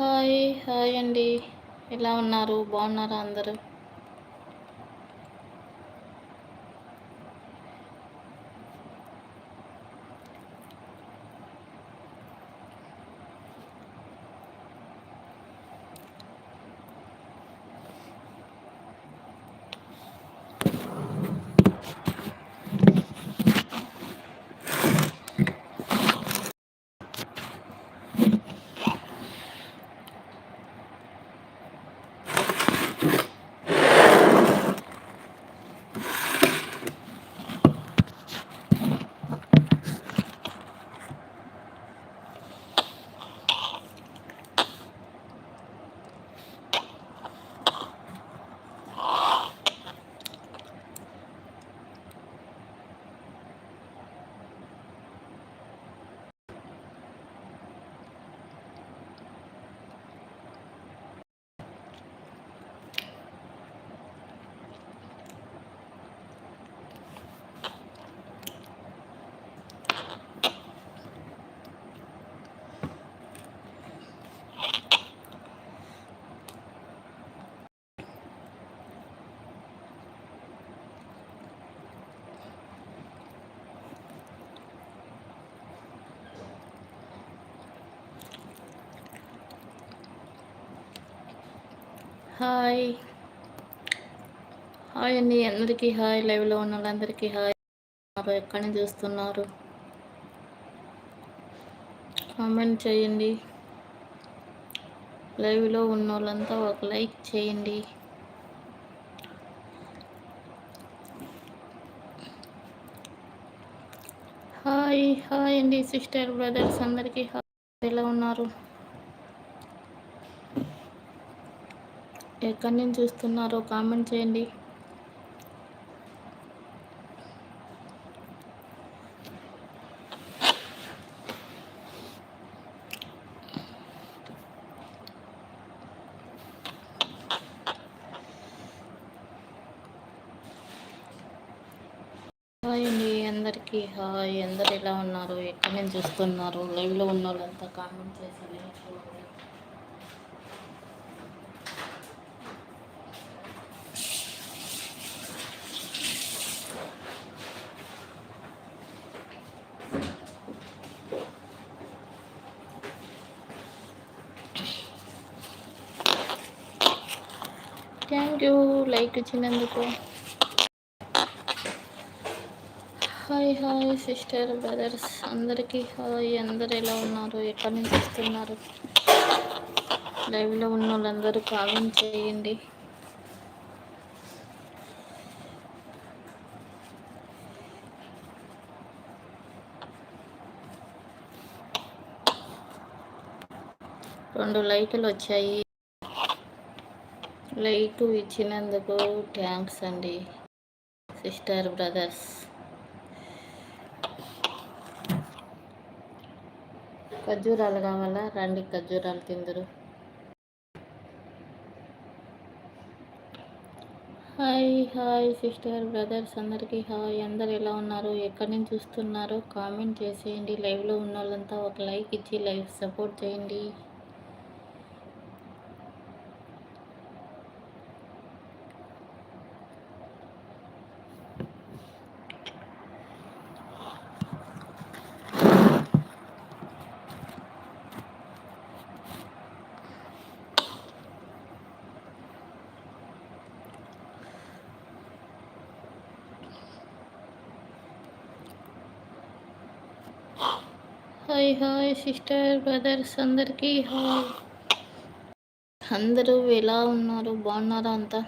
Hi hi అండి. ఎలా ఉన్నారు? బాగున్నారా అందరూ? you hi. హాయ్ అండి అందరికీ హాయ్. లైవ్లో ఉన్న వాళ్ళందరికీ హాయ్. ఎక్కడి నుంచి చూస్తున్నారు కామెంట్ చేయండి. లైవ్లో ఉన్న వాళ్ళంతా ఒక లైక్ చేయండి. హాయ్ హాయ్ అండి సిస్టర్ బ్రదర్స్ అందరికీ హాయ్. ఎలా ఉన్నారు? ఎక్కడి నుంచి చూస్తున్నారో కామెంట్ చేయండి. హాయ్ అండి అందరికీ. హాయ్ అందరు ఎలా ఉన్నారు? ఎక్కడి నుంచి చూస్తున్నారు? లైవ్లో ఉన్న వాళ్ళంతా కామెంట్ చేసి థ్యాంక్ యూ. లైక్ ఇచ్చినందుకు. Hi hi sister brothers. అందరికీ హాయ్. అందరు ఎలా ఉన్నారు? ఎక్కడి నుంచి వస్తున్నారు? లైవ్లో ఉన్న వాళ్ళందరూ కామెంట్ చేయండి. రెండు లైకులు వచ్చాయి. లైట్ ఇచ్చినందుకు థ్యాంక్స్ అండి సిస్టర్ బ్రదర్స్. ఖర్జూరాలు కావాలా? రండి ఖర్జూరాలు తిందరు. Hi hi sister brothers. అందరికీ హాయ్. అందరు ఎలా ఉన్నారు? ఎక్కడి నుంచి చూస్తున్నారో? కామెంట్ చేసేయండి. లైవ్లో ఉన్న వాళ్ళంతా ఒక లైక్ ఇచ్చి లైవ్ సపోర్ట్ చేయండి. హాయ్ హాయ్ సిస్టర్ బ్రదర్స్ అందరికీ హాయ్. అందరూ ఎలా ఉన్నారు? బాగున్నారా అంతా?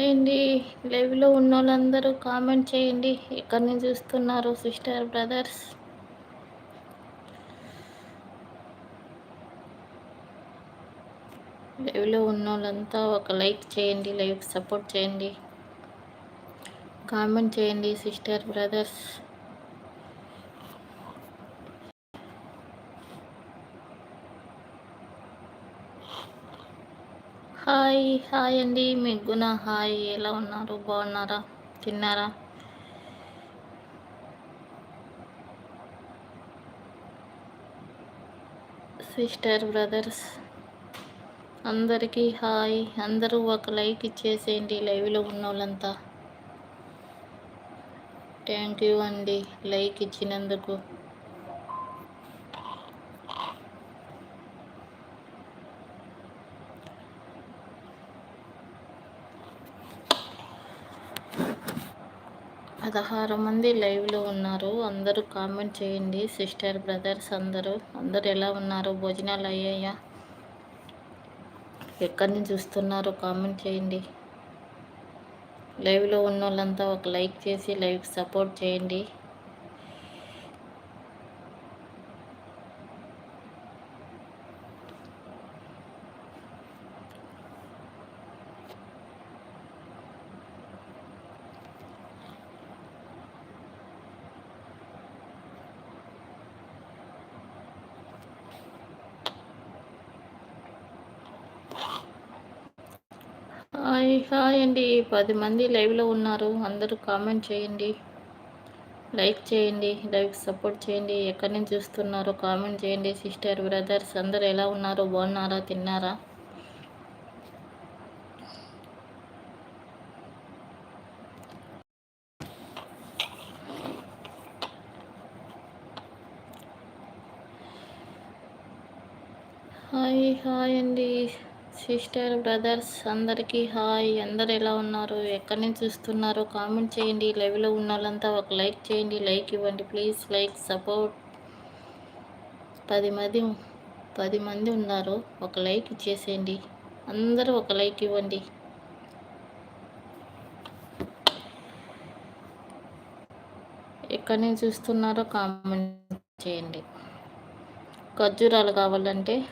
హాయ్ లైవ్లో ఉన్న వాళ్ళందరూ కామెంట్ చేయండి. ఎక్కడి నుంచి చూస్తున్నారు సిస్టర్ బ్రదర్స్ లైవ్లో ఉన్న వాళ్ళంతా ఒక లైక్ చేయండి లైవ్ సపోర్ట్ చేయండి. కామెంట్ చేయండి సిస్టర్ బ్రదర్స్ హాయ్ హాయ్ అండి. మీకు గుణ హాయ్. ఎలా ఉన్నారు? బాగున్నారా? తిన్నారా? సిస్టర్ బ్రదర్స్ అందరికీ హాయ్. అందరూ ఒక లైక్ ఇచ్చేసేయండి. లైవ్లో ఉన్న వాళ్ళంతా థ్యాంక్ యూ అండి. లైక్ ఇచ్చినందుకు. పదహారు మంది లైవ్లో ఉన్నారు. అందరూ కామెంట్ చేయండి. సిస్టర్ బ్రదర్స్ అందరూ. అందరు ఎలా ఉన్నారు? భోజనాలు అయ్యాయా? ఎక్కడి నుంచి చూస్తున్నారో కామెంట్ చేయండి. లైవ్లో ఉన్న వాళ్ళంతా ఒక లైక్ చేసి లైవ్కి సపోర్ట్ చేయండి. హాయ్ అండి. పది మంది లైవ్లో ఉన్నారు. అందరూ కామెంట్ చేయండి. లైక్ చేయండి. లైక్ సపోర్ట్ చేయండి. ఎక్కడి నుంచి చూస్తున్నారో కామెంట్ చేయండి. సిస్టర్ బ్రదర్స్ అందరు ఎలా ఉన్నారు? బాగున్నారా? తిన్నారా? హాయ్ హాయ్ అండి. సిస్టర్ బ్రదర్స్ అందరికీ హాయ్. అందరు ఎలా ఉన్నారు? ఎక్కడి నుంచి చూస్తున్నారో కామెంట్ చేయండి. లైవ్లో ఉన్న వాళ్ళంతా ఒక లైక్ చేయండి. లైక్ ఇవ్వండి. Please like support. పది మంది పది మంది ఉన్నారు. ఒక లైక్ ఇచ్చేసేయండి. అందరూ ఒక లైక్ ఇవ్వండి. ఎక్కడి నుంచి చూస్తున్నారో కామెంట్ చేయండి. ఖర్జూరాలు కావాలంటే